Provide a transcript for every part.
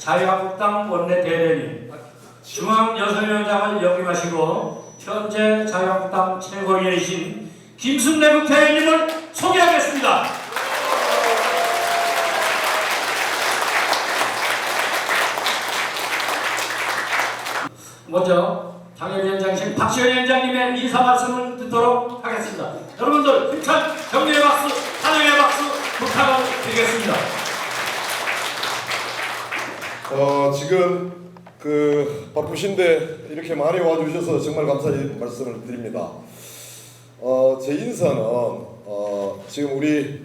자유한국당 원내 대변인, 중앙여성위원장을 역임하시고 현재 자유한국당 최고위이신 김순례 국회의원님을 소개하겠습니다. 먼저 당협위원장이신 박시현 위원장님의 인사 말씀을 듣도록 하겠습니다. 여러분들 힘찬 격려의 박수, 환영의 박수 부탁을 드리겠습니다. 어, 지금 그 바쁘신데 이렇게 많이 와주셔서 정말 감사의 말씀을 드립니다. 어, 제 인사는 어, 지금 우리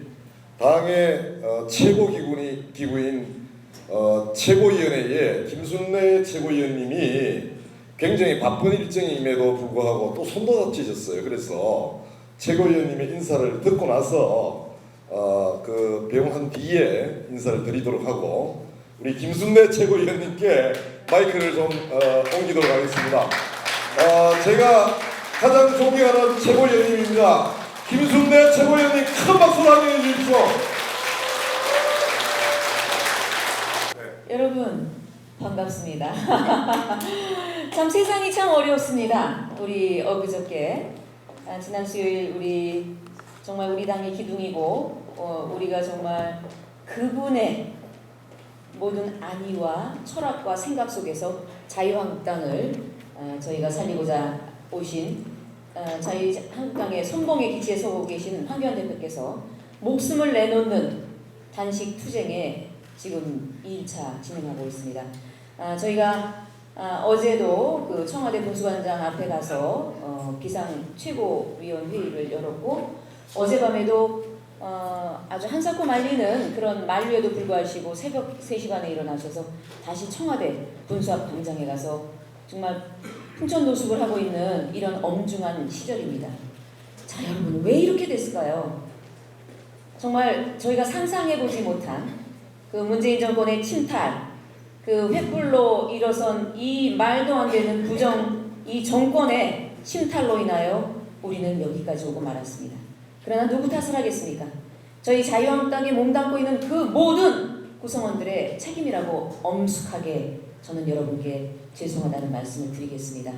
당의 어, 최고 기구니, 기구인 어, 최고위원회의 김순례 최고위원님이 굉장히 바쁜 일정임에도 불구하고 또 손도 다치셨어요. 그래서 최고위원님의 인사를 듣고 나서 어, 그 배웅한 뒤에 인사를 드리도록 하고 우리 김순례 최고위원님께 마이크를 좀 어, 옮기도록 하겠습니다. 어, 제가 가장 존경하는 최고위원님입니다. 김순례 최고위원님 큰 박수로 환영해 주십시오. 여러분 반갑습니다. 참 세상이 참 어려웠습니다. 우리 어그저께 아, 지난 수요일 우리 정말 우리 당의 기둥이고 어, 우리가 정말 그분의 모든 안위와 철학과 생각 속에서 자유한국당을 아, 저희가 살리고자 오신 아, 자유한국당의 선봉의 기치에 서고 계신 황교안 대표께서 목숨을 내놓는 단식 투쟁에 지금 2일차 진행하고 있습니다. 아, 저희가 아, 어제도 그 청와대 군수관장 앞에 가서 어, 비상 최고위원 회의를 열었고 어젯밤에도 어, 아주 한사코 말리는 그런 만류에도 불구하시고 새벽 3시 반에 일어나셔서 다시 청와대 앞 광장에 가서 정말 풍천노숙을 하고 있는 이런 엄중한 시절입니다. 자 여러분 왜 이렇게 됐을까요? 정말 저희가 상상해보지 못한 그 문재인 정권의 침탈, 그 횃불로 일어선 이 말도 안 되는 부정, 이 정권의 침탈로 인하여 우리는 여기까지 오고 말았습니다. 그러나 누구 탓을 하겠습니까? 저희 자유한국당에 몸담고 있는 그 모든 구성원들의 책임이라고 엄숙하게 저는 여러분께 죄송하다는 말씀을 드리겠습니다.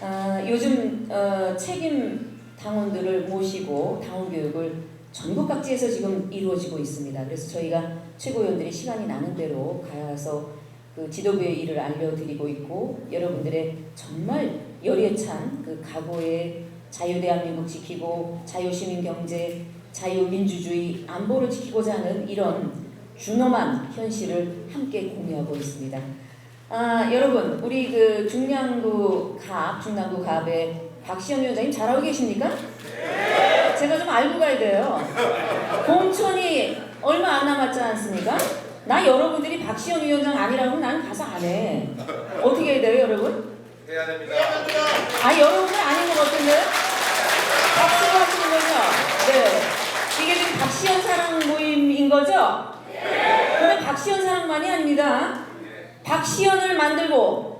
아, 요즘 어, 책임 당원들을 모시고 당원 교육을 전국 각지에서 지금 이루어지고 있습니다. 그래서 저희가 최고위원들이 시간이 나는 대로 가서 그 지도부의 일을 알려드리고 있고 여러분들의 정말 열의에 찬그 각오의 자유대한민국 지키고 자유시민 경제, 자유민주주의, 안보를 지키고자 하는 이런 준엄한 현실을 함께 공유하고 있습니다. 아, 여러분, 우리 그 중량구 갑, 중랑구 갑의 박시영 위원장님 잘하고 계십니까? 제가 좀 알고 가야 돼요. 공천이 얼마 안 남았지 않습니까? 나 여러분들이 박시영 위원장 아니라고 난 가서 안 해. 어떻게 해야 돼요, 여러분? 해야 됩니다. 아, 여러분들 아닌 것 같은데? 박수로 하시는 거죠? 네. 이게 지금 박시영 사랑 모임인 거죠? 근데 박시영 사랑만이 아닙니다. 박시연을 만들고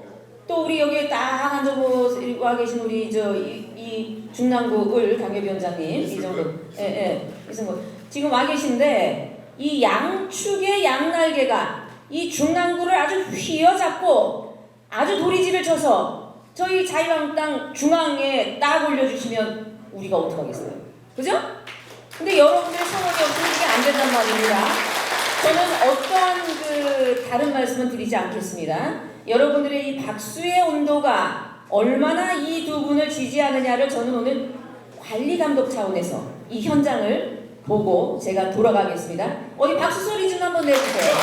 또 우리 여기에 딱 앉아보 와 계신 우리 저이 이 중랑구 을 당협위원장님 이정도 예예 이정도 지금 와 계신데 이 양축의 양날개가 이 중랑구를 아주 휘어잡고 아주 도리지를 쳐서 저희 자유한국당 중앙에 딱 올려주시면 우리가 어떡하겠어요 그죠? 근데 여러분들의 성원이 없으면 이게 안 된단 말입니다. 저는 어떠한 그 다른 말씀은 드리지 않겠습니다. 여러분들의 이 박수의 온도가 얼마나 이 두 분을 지지하느냐를 저는 오늘 관리 감독 차원에서 이 현장을 보고 제가 돌아가겠습니다. 어디 박수 소리 좀 한번 내주세요.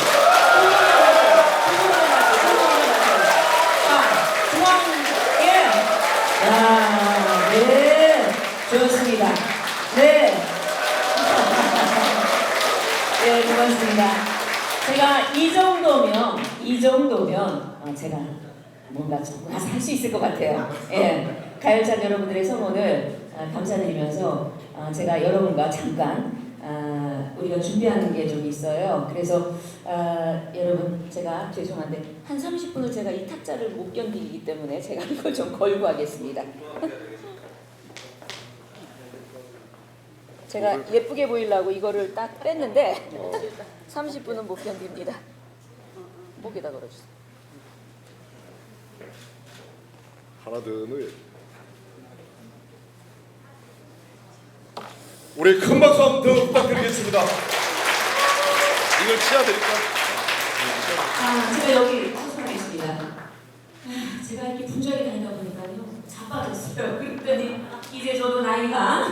아, 중앙 예. 야, 네, 좋습니다. 네. 네, 고맙습니다. 제가 이 정도면, 이 정도면, 어, 제가 뭔가 좀 가서 할수 있을 것 같아요. 예. 가열찬 여러분들의 성원을 아, 감사드리면서 아, 제가 여러분과 잠깐 아, 우리가 준비하는 게 좀 있어요. 그래서 아, 여러분 제가 죄송한데 한 30분을 제가 이 탁자를 못 견디기 때문에 제가 이걸 좀 걸고 하겠습니다. 제가 예쁘게 보이려고 이거를 딱 뺐는데 30분은 못 견딥니다. 목에다 걸어주세요. 하나 더 넣어야 돼. 우리 큰 박수 한번 더 부탁드리겠습니다. 이걸 치야 될까? 아, 제가 여기 소설에 있습니다. 아, 제가 이렇게 분주하게 다니다 보니까요, 자빠졌어요. 그랬더니 이제 저도 나이가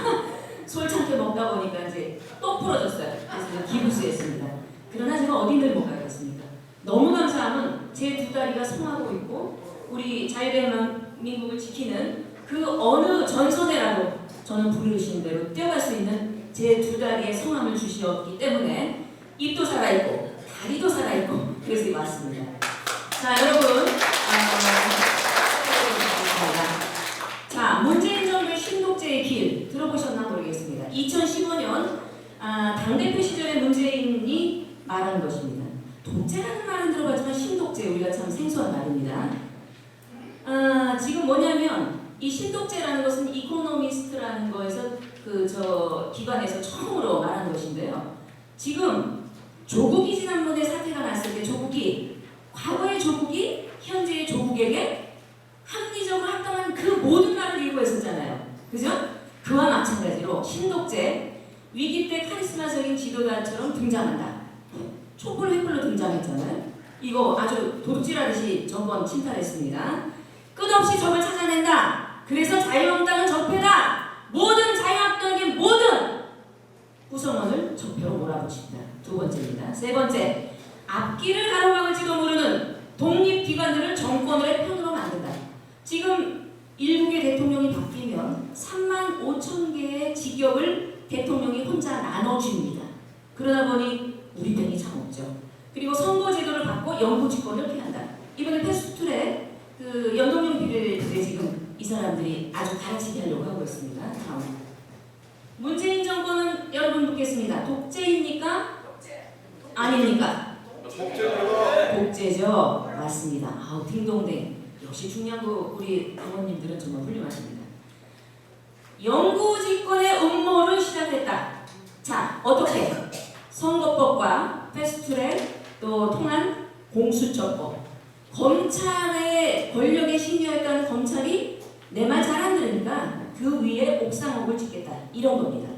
솔창게 먹다 보니까 이제 또 부러졌어요. 그래서 이제 기부스했습니다. 그러나 제가 어딘들 못 가겠습니까? 너무 감사함은 제 두 다리가 성하고 있고 우리 자유대한민국을 지키는 그 어느 전선에라도 저는 부르신 대로 뛰어갈 수 있는 제 두 다리의 성함을 주시었기 때문에 입도 살아있고 다리도 살아있고 그래서 왔습니다. 자 여러분 아, 자 문재인 정부의 신독제의 길 들어보셨나 모르겠습니다. 2015년 아, 당대표 시절에 문재인이 말한 것입니다. 독재라는 말은 들어봤지만 신독제 우리가 참 생소한 말입니다. 아, 지금 뭐냐면 이 신독제라는 것은 이코노미스트라는 거에서 그 저 기관에서 처음으로 말한 것인데요. 지금 조국이 지난번에 사태가 났을 때 조국이 과거의 조국이 현재의 조국에게 합리적으로 합당한 그 모든 말을 일구했었잖아요. 그죠? 그와 마찬가지로 신독제 위기 때 카리스마적인 지도자처럼 등장한다. 촛불 횃불로 등장했잖아요. 이거 아주 도둑질하듯이 정권 침탈했습니다. 끝없이 적을 찾아낸다. 그래서 자유한국당은 적폐다. 모든 자유한국당의 모든 구성원을 적폐로 몰아붙인다. 두 번째입니다. 세 번째, 앞길을 가로막을지도 모르는 독립기관들을 정권의 편으로 만든다. 지금 일국의 대통령이 바뀌면 3만 5천 개의 직역을 대통령이 혼자 나눠줍니다. 그러다 보니 우리 편이 참 없죠. 그리고 선거제도를 바꿔 영구집권을 피한다. 이번에 패스트트랙 그 연동형 비례를 지금 이 사람들이 아주 가르치게 하려고 하고 있습니다. 다음. 문재인 정권은 여러분 묻겠습니다. 독재입니까? 아닙니까? 독재죠. 맞습니다. 아우 딩동댕. 역시 중량구 우리 당원님들은 정말 훌륭하십니다. 영구집권의 음모를 시작했다. 자 어떻게? 선거법과 패스트트랙 또 통한 공수처법 검찰의 권력에 신뢰했다는 검찰이 내 말 잘 안 들으니까 그 위에 옥상옥을 짓겠다 이런 겁니다.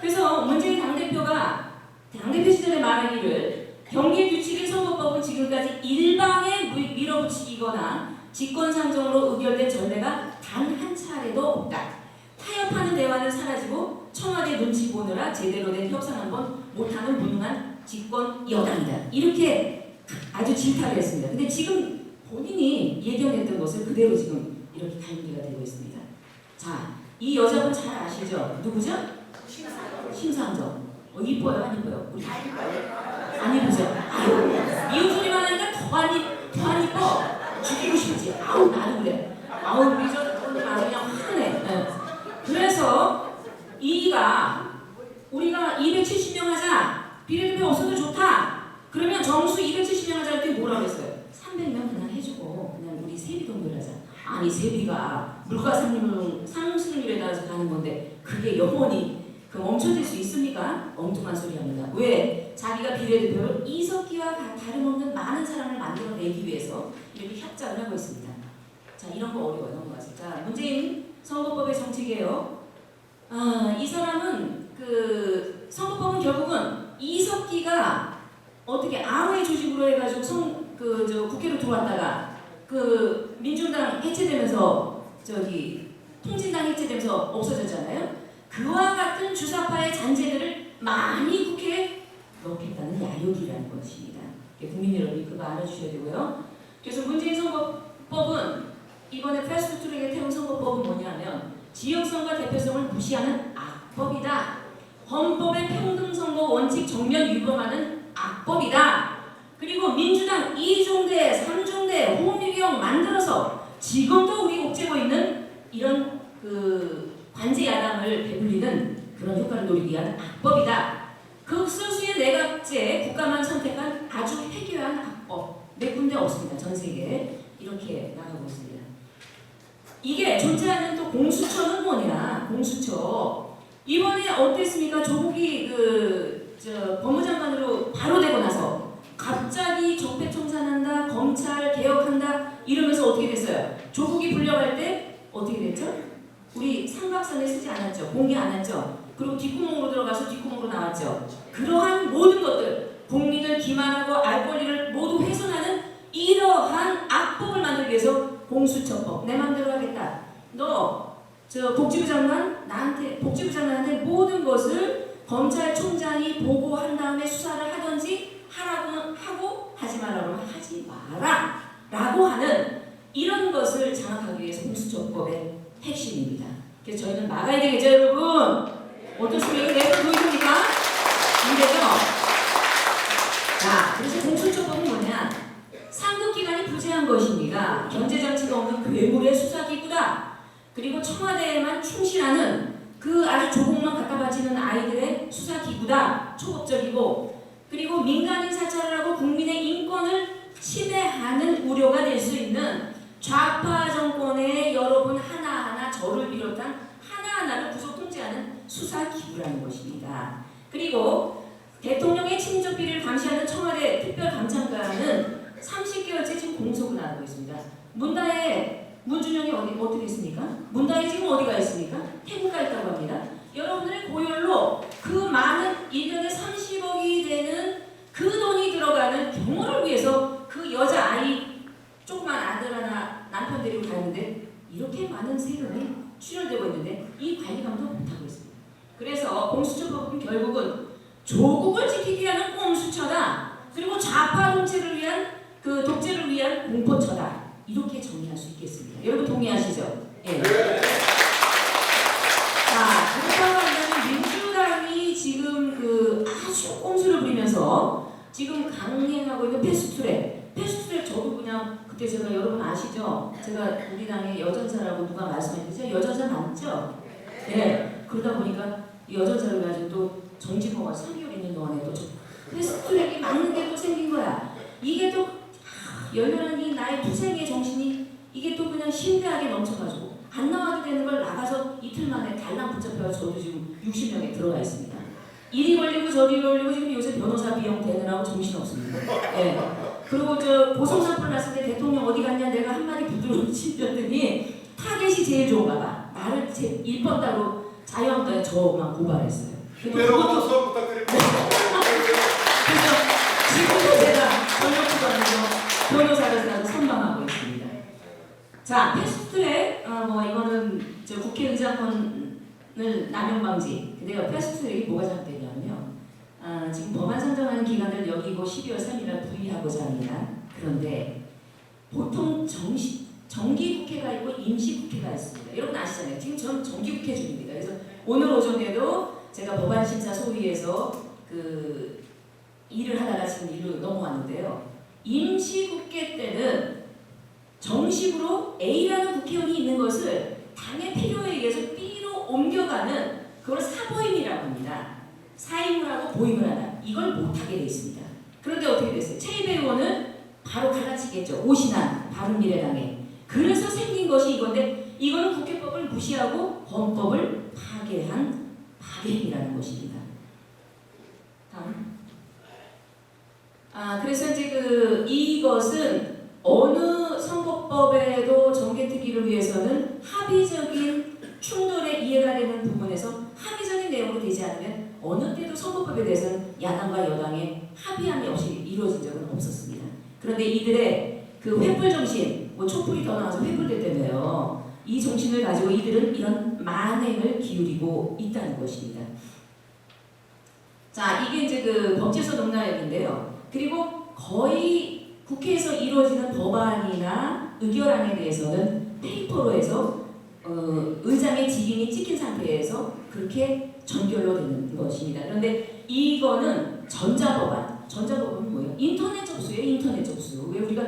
그래서 문재인 당대표가 당대표 시절에 말하기를 경기 규칙인 선거법은 지금까지 일방에 미- 밀어붙이거나 직권상정으로 의결된 전례가 단 한 차례도 없다. 타협하는 대화는 사라지고 청와대 눈치 보느라 제대로 된 협상 한 번 못하는 무능한 집권 여당이다. 이렇게 아주 질타를 했습니다. 근데 지금 본인이 예견했던 것을 그대로 지금 이렇게 갈무리가 되고 있습니다. 자, 이 여자분 잘 아시죠? 누구죠? 심상정. 어, 이뻐요, 안 이뻐요? 우리 안 이쁘죠? 아유, 이웃 소리만 하니까 더안 이, 더안 이뻐. 싶지. 아우, 나도 그래. 아우, 오늘 아주 그냥 화내. 예. 그래서 이가 우리가 270명 하자. 비례대표 없어도 좋다. 그러면 정수 270명 하자 할때 뭐라 그랬어요? 300명 그냥 해주고 그냥 우리 세비 동결 하자. 아니 세비가 물가 상승, 상승률에 따라서 가는 건데 그게 영원히 그 멈춰질 수 있습니까? 엉뚱한 소리 합니다. 왜? 자기가 비례대표를 이석기와 다- 다름없는 많은 사람을 만들어내기 위해서 이렇게 협작을 하고 있습니다. 자 이런 거 어려워요. 넘어가세요. 자 문재인 선거법의 정치개혁. 아, 이 사람은 그 선거법은 결국은 이석기가 어떻게 암의 조직으로 해가지고 성 그 저 국회로 들어왔다가 그 민주당 해체되면서 저기 통진당 해체되면서 없어졌잖아요. 그와 같은 주사파의 잔재들을 많이 국회에 넣겠다는 야욕이라는 것입니다. 국민 여러분이 그거 알아주셔야 되고요. 그래서 문재인 선거법은 이번에 패스트트랙에 태운 선거법은 뭐냐면 지역성과 대표성을 무시하는 악법이다. 헌법의 평등선거 원칙 정면 위반하는 악법이다. 그리고 민주당 2중대, 3중대, 홍미경 만들어서 지금도 우리 옥죄고 있는 이런 그 관제 야당을 배불리는 그런 효과를 노리기 위한 악법이다. 극소수의 내각제 국가만 선택한 아주 해괴한 악법 몇 군데 없습니다. 전 세계에 이렇게 나가고 있습니다. 이게 존재하는 또 공수처는 뭐냐? 공수처 이번에 어땠습니까? 조국이 그 저 법무장관으로 바로 되고 나서 갑자기 적폐청산한다, 검찰 개혁한다 이러면서 어떻게 됐어요? 조국이 불려갈 때 어떻게 됐죠? 우리 삼각산에 쓰지 않았죠. 공개 안 했죠. 그리고 뒷구멍으로 들어가서 뒷구멍으로 나왔죠. 그러한 모든 것들 국민을 기만하고 알 권리를 모두 훼손하는 이러한 악법을 만들기 위해서 공수처법 내 맘대로 하겠다. 너 저 복지부 장관 나한테 복지부 장관한테 모든 것을 검찰총장이 보고한 다음에 수사를 하든지 하라고는 하고 하지 말라고 하지 마라 라고 하는 이런 것을 장악하기 위해서 공수처법의 핵심입니다. 그래서 저희는 막아야 되겠죠 여러분? 어떻습니까? 내가 보이십니까? 문제죠? 자, 그래서 공수처법은 뭐냐? 상급기관이 부재한 것입니다. 경제정치가 없는 괴물의 수사기구다. 그리고 청와대에만 충실하는 그 아주 조국만 갖다 바치는 아이들의 수사기구다. 초법적이고 그리고 민간인 사찰을 하고 국민의 인권을 침해하는 우려가 될 수 있는 좌파 정권의 여러분 하나하나 저를 비롯한 하나하나를 구속 통제하는 수사기구라는 것입니다. 그리고 대통령의 친인척 비리를 감시하는 청와대 특별감찰관은 30개월째 지금 공석을 나고 있습니다. 문다혜 문준영이 어디 어떻게 있습니까? 문다혜 지금 어디가 있습니까? 태국 가 있다고 합니다. 여러분들의 고열로 그 많은 1년에 30억이 되는 그 돈이 들어가는 경호를 위해서 그 여자 아이 조그만 아들 하나 남편 데리고 가는데 이렇게 많은 세금이 출혈되고 있는데 이 관리감도 못하고 있습니다. 그래서 공수처법은 결국은 조국을 지키기 위한 공수처다. 그리고 좌파 통치를 위한 그 독재를 위한 공포처다. 이렇게 정의할 수 있겠습니다. 여러분 동의하시죠? 예. 자, 그렇다고 한다면 민주당이 지금 그 아주 꼼수를 부리면서 지금 강행하고 있는 패스트트랙. 패스트트랙 저도 그냥 그때 제가 여러분 아시죠? 제가 우리 당의 여전사라고 누가 말씀했는지 여전사 맞죠? 네. 그러다 보니까 이 여전사를 가지고 또 정진호가 3개월 있는 동안에 또 패스트트랙이 맞는 게 또 생긴 거야. 이게 또 아, 열렬한 이 나의 투생의 정신이 이게 또 그냥 신대하게 넘쳐가지고 안 나와도 되는 걸 나가서 이틀 만에 달랑 붙잡혀서 저도 지금 60명에 들어가 있습니다. 이리 걸리고 저리 걸리고 지금 요새 변호사 비용 대느라고 정신 없습니다. 예. 그리고 저 보성사건 났을 때 대통령 어디 갔냐 내가 한마디 부드러운 치더니 타겟이 제일 좋은가 봐. 나를 제 1번 따로 자유한국당에 저만 고발했어요. 그것도 부탁드립니다. 그래서 지금도 제가 전력기관에서 변호사를 나서 선방하고 있습니다. 자, 패스트트랙, 어, 뭐 이거는 저 국회의장권을 남용 방지. 근데 요, 패스트트랙이 뭐가 잘되냐면요. 아, 지금 법안 선정하는 기간을 여기고 12월 3일날 부의하고자 합니다. 그런데 보통 정시, 정기국회가 있고 임시국회가 있습니다. 여러분 아시잖아요. 지금 전 정기국회 중입니다. 그래서 오늘 오전에도 제가 법안심사 소위에서 그 일을 하다가 지금 일로 넘어왔는데요. 임시국회 때는 정식으로 A라는 국회의원이 있는 것을 당의 필요에 의해서 B로 옮겨가는 그걸 사보임이라고 합니다. 사임을 하고 보임을 하다. 이걸 못하게 돼 있습니다. 그런데 어떻게 됐어요? 최이배 의원은 바로 갈라치겠죠. 오신한 바른미래당에. 그래서 생긴 것이 이건데 이거는 국회법을 무시하고 헌법을 파괴한 파괴행위라는 것입니다. 다음. 아 그래서 이제 그 이것은 어느 선거법에도 정개특위를 위해서는 합의적인 충돌의 이해가 되는 부분에서 합의적인 내용으로 되지 않으면 어느 때도 선거법에 대해서는 야당과 여당의 합의함이 없이 이루어진 적은 없었습니다. 그런데 이들의 그 횃불 정신, 뭐 촛불이 더 나와서 횃불됐다며요. 이 정신을 가지고 이들은 이런 만행을 기울이고 있다는 것입니다. 자, 이게 이제 그 법제서 농락인데요. 그리고 거의 국회에서 이루어지는 법안이나 의결안에 대해서는 페이퍼로 해서 어, 의장의 직인이 찍힌 상태에서 그렇게 전결로 되는 것입니다. 그런데 이거는 전자법안, 전자법은 뭐예요? 인터넷 접수예요, 인터넷 접수. 왜 우리가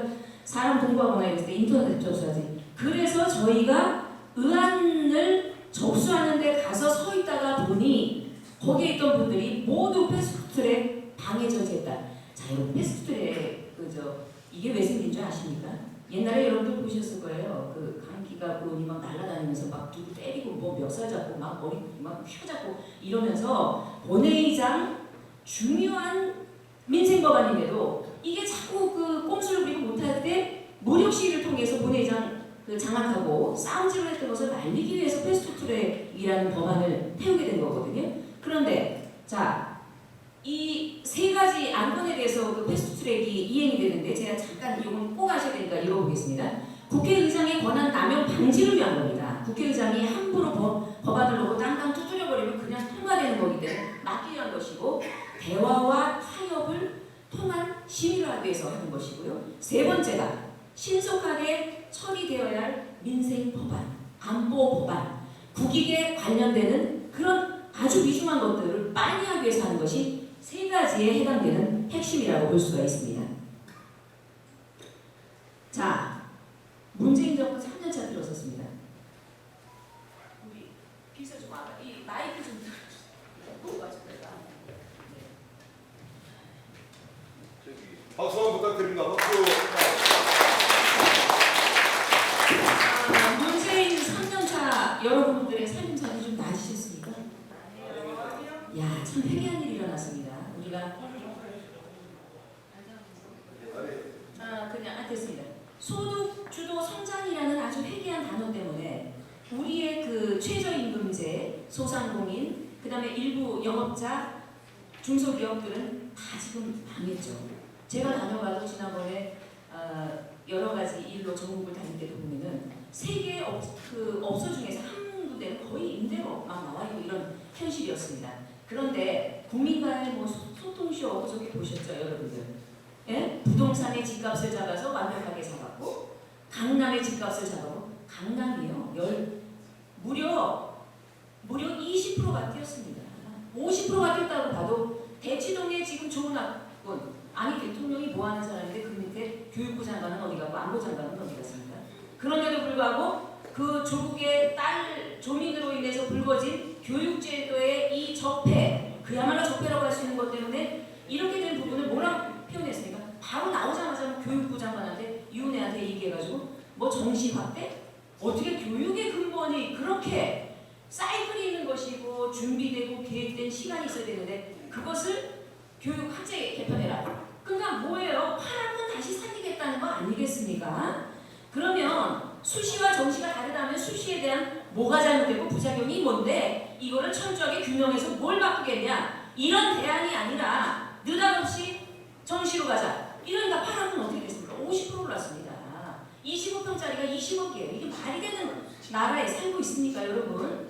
사람 공부하거나 이럴 때 인터넷 접수하지? 그래서 저희가 의안을 접수하는 데 가서 서 있다가 보니 거기에 있던 분들이 모두 패스트트랙 방해 저지했다. 자, 여러분 패스트트랙 그저 이게 왜 생긴 줄 아십니까? 옛날에 여러분들 보셨을 거예요. 그 감기가 의원이 막 날아다니면서 막 누구 때리고 뭐 멱살 잡고 막 머리 막 휘어잡고 이러면서 본회의장 중요한 민생 법안인데도 이게 자꾸 그 꼼수를 부리고 못할 때 무력 시위를 통해서 본회의장 그 장악하고 싸움질을 했던 것을 말리기 위해서 패스트트랙이라는 법안을 태우게 된 거거든요. 그런데 자 이 세 가지 안건에 대해서 그 패스트 트랙이 이행이 되는데 제가 잠깐 이건 꼭 아셔야 되니까 읽어보겠습니다. 국회의장의 권한 남용 방지를 위한 겁니다. 국회의장이 함부로 법, 법안을 놓고 땅땅 두드려버리면 그냥 통과되는 거기 때문에 막기 위한 것이고 대화와 타협을 통한 위해서 하는 것이고요. 세 번째가 신속하게 처리되어야 할 민생 법안, 안보 법안, 국익에 관련되는 그런 아주 위중한 것들을 빨리 하기 위해서 하는 것이 세 가지에 해당되는 핵심이라고 볼 수가 있습니다. 자, 문재인 정부 3년차 들어섰습니다. 우리 비서 좀 와봐. 이 마이크 좀 보고 가실까요? 박수 한번 부탁드립니다. 박수. 아, 문재인 3년차 여러분들의 살림살이 좀 나아지셨습니까? 야, 참 회개한 일이 일어났습니다. 우리가 아, 그냥 아, 됐습니다. 소득 주도 성장이라는 아주 회개한 단어 때문에 우리의 그 최저임금제, 소상공인, 그 다음에 일부 영업자, 중소기업들은 다 지금 망했죠. 제가 다녀가도 지난번에 어, 여러 가지 일로 전국을 다닐 때도 보면은 업, 그 업소 중에서 한 군데는 거의 임대로만 나와 있고 이런 현실이었습니다. 그런데 국민과의 뭐 소- 소통쇼 어저께 보셨죠, 여러분들? 예? 부동산의 집값을 잡아서 완벽하게 잡았고 강남의 집값을 잡아고 강남이요 열 무려 무려 20%가 뛰었습니다. 50%가 뛰었다고 봐도 대치동에 지금 좋은 학군 아니 대통령이 뭐 하는 사람인데 그 밑에 교육부 장관은 어디 가고 안보 장관은 어디 갔습니까? 그런데도 불구하고 그 조국의 딸 조민으로 인해서 불거진 교육제도의 이 적폐 그야말로 적폐라고 할 수 있는 것 때문에 이렇게 된 부분을 뭐라고 표현했습니까? 바로 나오자마자 교육부 장관한테 유은혜한테 얘기해가지고 뭐 정시 확대? 어떻게 교육의 근본이 그렇게 사이클이 있는 것이고 준비되고 계획된 시간이 있어야 되는데 그것을 교육 학제 개편해라. 그러니까 뭐예요? 파란건 다시 살리겠다는 거 아니겠습니까? 그러면 수시와 정시가 다르다면 수시에 대한 뭐가 잘못되고 부작용이 뭔데 이거를 철저하게 규명해서 뭘 바꾸겠냐 이런 대안이 아니라 느닷없이 정시로 가자 이러니까 파란건 어떻게 됐습니까? 50% 올랐습니다. 25평짜리가 20억이에요. 이게 말이 되는 나라에 살고 있습니까, 여러분?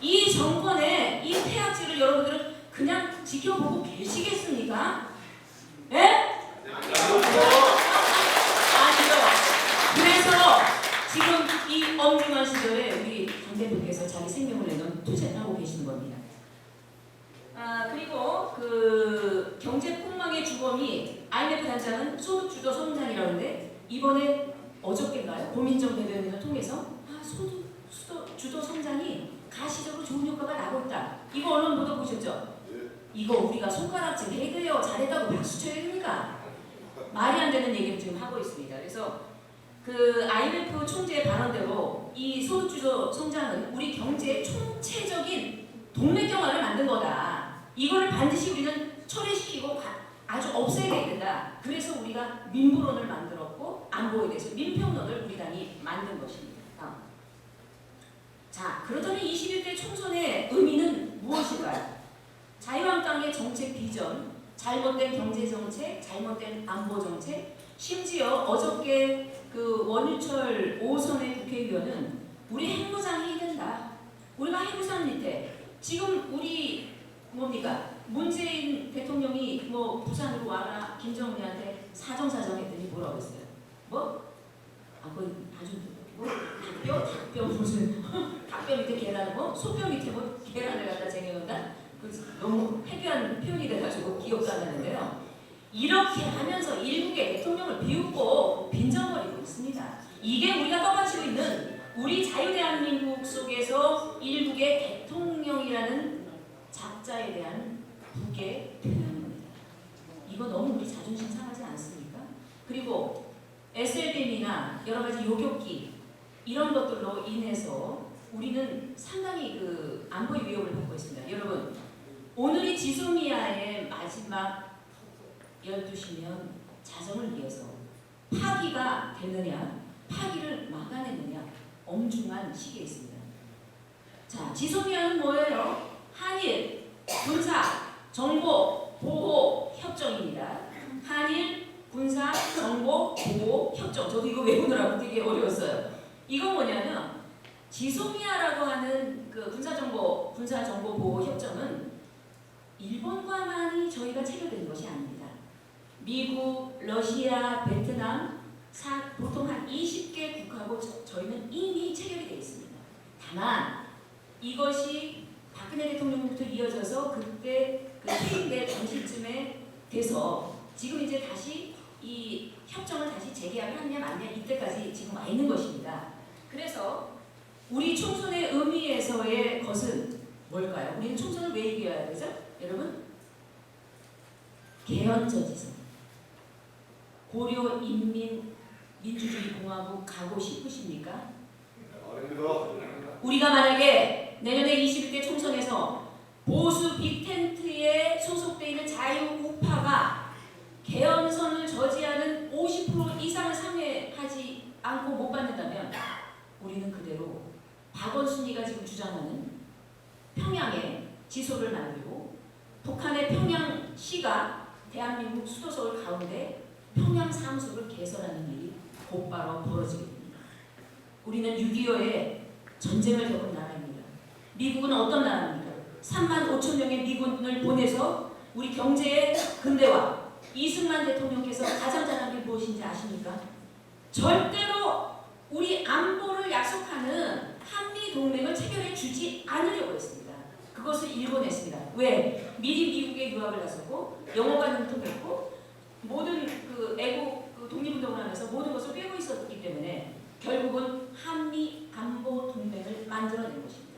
이 정권의 이 폐악질을 여러분들은 그냥 지켜보고 계시겠습니까? 예? 아니요. 그래서 지금 이 엄중한 시절에 우리 당 대표께서 자기 생명을 내놓은 투쟁을 하고 계시는 겁니다. 아 그리고 그 경제 폭망의 주범이 IMF 단장은 소득 주도 성장이라고 하는데 이번에 어저께인가요? 고민정 대변인을 통해서 아 소득 수도, 주도 성장이 가시적으로 좋은 효과가 나고 있다. 이거 언론 보도 보셨죠? 이거 우리가 손가락질 해야 돼요. 잘했다고 박수 쳐야 됩니까? 말이 안 되는 얘기를 지금 하고 있습니다. 그래서 그 IMF 총재의 발언대로 이 소득주도 성장은 우리 경제의 총체적인 동맥경화를 만든 거다. 이거를 반드시 우리는 철회시키고 가- 아주 없애야 된다. 그래서 우리가 민부론을 만들었고 안보에 대해서 민평론을 우리 당이 만든 것입니다. 자, 그렇다면 21대 총선의 의미는 무엇일까요? 자유한국당의 정책 비전, 잘못된 경제 정책, 잘못된 안보 정책, 심지어 어저께 그 원유철 5선의 국회의원은 우리 핵무장 해야 된다. 우리가 핵무장 밑에 지금 우리 뭡니까 문재인 대통령이 뭐 부산으로 와라 김정은이한테 사정사정 했더니 뭐라고 했어요? 뭐? 아 그건 아주 뭐 닭뼈 닭뼈 무슨 닭뼈 밑에 계란 뭐 소뼈 밑에 뭐 계란을 갖다 쟁여놓는다? 그 너무 해괴한 표현이 돼가지고 기억도 안 나는데요. 이렇게 하면서 일국의 대통령을 비웃고 빈정거리고 있습니다. 이게 우리가 떠받치고 있는 우리 자유대한민국 속에서 일국의 대통령이라는 작자에 대한 북의 표현입니다. 이거 너무 우리 자존심 상하지 않습니까? 그리고 SLBM이나 여러 가지 요격기 이런 것들로 인해서 우리는 상당히 그 안보의 위협을 받고 있습니다. 여러분 오늘이 지소미아의 마지막 12시면 자정을 위해서 파기가 됐느냐, 파기를 막아냈느냐 엄중한 시기에 있습니다. 자, 지소미아는 뭐예요? 한일 군사 정보 보호 협정입니다. 한일 군사 정보 보호 협정. 저도 이거 외우느라고 되게 어려웠어요. 이건 뭐냐면 지소미아라고 하는 그 군사 정보 군사 정보 보호 협정은 일본과만이 저희가 체결된 것이 아닙니다. 미국, 러시아, 베트남 사, 보통 한 20개 국하고 저, 저희는 이미 체결이 되어 있습니다. 다만 이것이 박근혜 대통령부터 이어져서 그때 그 퇴임될 당시쯤에 돼서 지금 이제 다시 이 협정을 다시 재계약을 하느냐 마느냐 이때까지 지금 와 있는 것입니다. 그래서 우리 총선의 의미에서의 것은 뭘까요? 우리는 총선을 왜 이겨야 되죠? 여러분 개헌저지선 고려 인민 민주주의 공화국 가고 싶으십니까? 우리가 만약에 내년에 21대 총선에서 보수 빅텐트에 소속돼 있는 자유우파가 개헌선을 저지하는 50% 이상을 상회하지 않고 못 받는다면 우리는 그대로 박원순이가 지금 주장하는 평양에 지소를 만들고 북한의 평양시가 대한민국 수도 서울 가운데 평양 사무소를 개설하는 일이 곧바로 벌어지게 됩니다. 우리는 6.25에 전쟁을 겪은 나라입니다. 미국은 어떤 나라입니까? 3만 5천 명의 미군을 보내서 우리 경제의 근대화 이승만 대통령께서 가장 잘한 게 무엇인지 아십니까? 절대로 우리 안보를 약속하는 한미 동맹을 체결해 주지 않으려고 했습니다. 그것을 일본했습니다. 왜? 미리 미국에 유학을 갔었고 영어관을 통했고 모든 그 애국 그 독립운동을 하면서 모든 것을 빼고 있었기 때문에 결국은 한미 안보 동맹을 만들어낸 것입니다.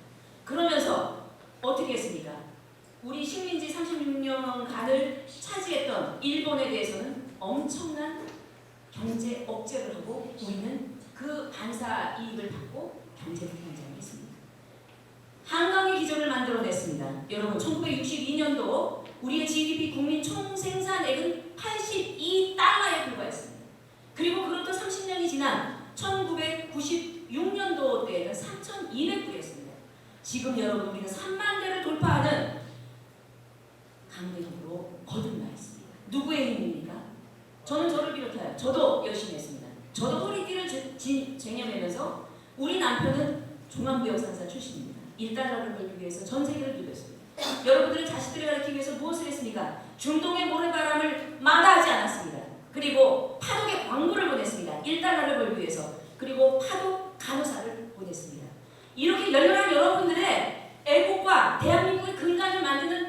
그러면서 어떻게 했습니까? 우리 식민지 36년간을 차지했던 일본에 대해서는 엄청난 경제 억제를 하고 우리는 그 반사 이익을 받고 경제를 성장했습니다. 한강의 기적을 만들어냈습니다. 여러분 1962년도 우리의 GDP 국민 총생산액은 82달러에 불과했습니다. 그리고 그로부터 30년이 지난 1996년도 때에는 3,200불이었습니다. 지금 여러분 우리는 3만 대를 돌파하는 강대국으로 거듭나 있습니다. 누구의 힘입니까? 저는 저를 비롯하여 저도 열심히 했습니다. 저도 허리띠를 쟁여매면서 우리 남편은 중앙무역상사 출신입니다. 1달러를 벌기 위해서 전 세계를 누볐습니다. 여러분들은 자식들을 가르치기 위해서 무엇을 했습니까? 중동의 모래바람을 마다하지 않았습니다. 그리고 파독에 광물을 보냈습니다. 1달러를 벌기 위해서. 그리고 파독 간호사를 보냈습니다. 이렇게 열렬한 여러분들의 애국과 대한민국의 근간을 만드는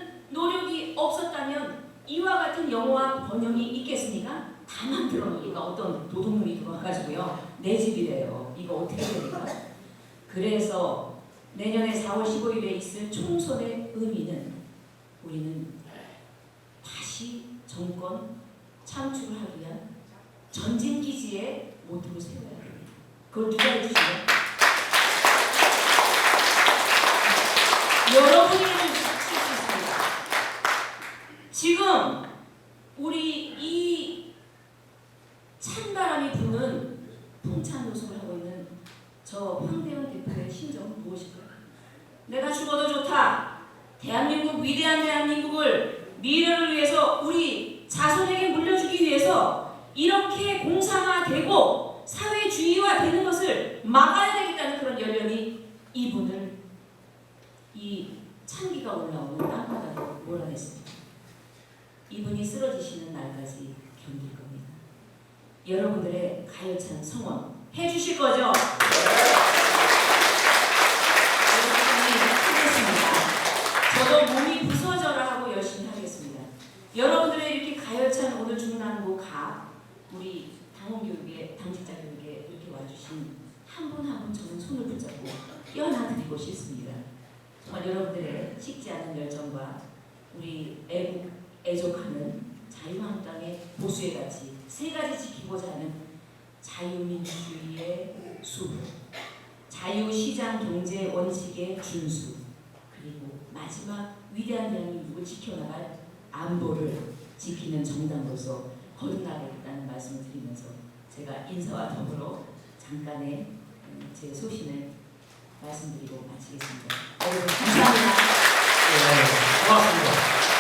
없었다면 이와 같은 영어와 번영이 있겠습니까? 다 만 들어 놓으니까 어떤 도둑놈이 들어와가지고요. 내 집이래요. 이거 어떻게 됩니까? 그래서 내년에 4월 15일에 있을 총선의 의미는 우리는 다시 정권 창출을 하기 위한 전진 기지의 모토를 세워야 됩니다. 그걸 누가 해주시죠? 여러분이. 지금 우리 이 찬바람이 부는 풍찬 노숙을 하고 있는 저 황대현 대표의 심정은 무엇일까요? 내가 죽어도 좋다. 대한민국 위대한 대한민국을 미래를 위해서 우리 자손에게 물려주기 위해서 이렇게 공상화되고 사회주의화 되는 것을 막아야 되겠다는 그런 열렬이 이분을 이 찬기가 올라오는 땅바닥으로 몰아냈습니다. 이분이 쓰러지시는 날까지 견딜 겁니다. 여러분들의 가열찬 성원 해주실 거죠? 하겠습니다. 저도 몸이 부서져라 하고 열심히 하겠습니다. 여러분들의 이렇게 가열찬 오늘 중랑구 가 우리 당원 교육에 당직자 교육에 이렇게 와주신 한 분 한 분 저는 손을 붙잡고 껴안아드리고 싶습니다. 정말 여러분들의 식지 않은 열정과 우리 애국 애족하는 자유한국당의 보수의 가치 세 가지 지키고자 하는 자유민주주의의 수, 자유시장 경제 원칙의 준수, 그리고 마지막 위대한 대한민국을 지켜나갈 안보를 지키는 정당으로서 거듭나겠다는 말씀을 드리면서 제가 인사와 더불어 잠깐의 음, 제 소신을 말씀드리고 마치겠습니다. 여러분 감사합니다.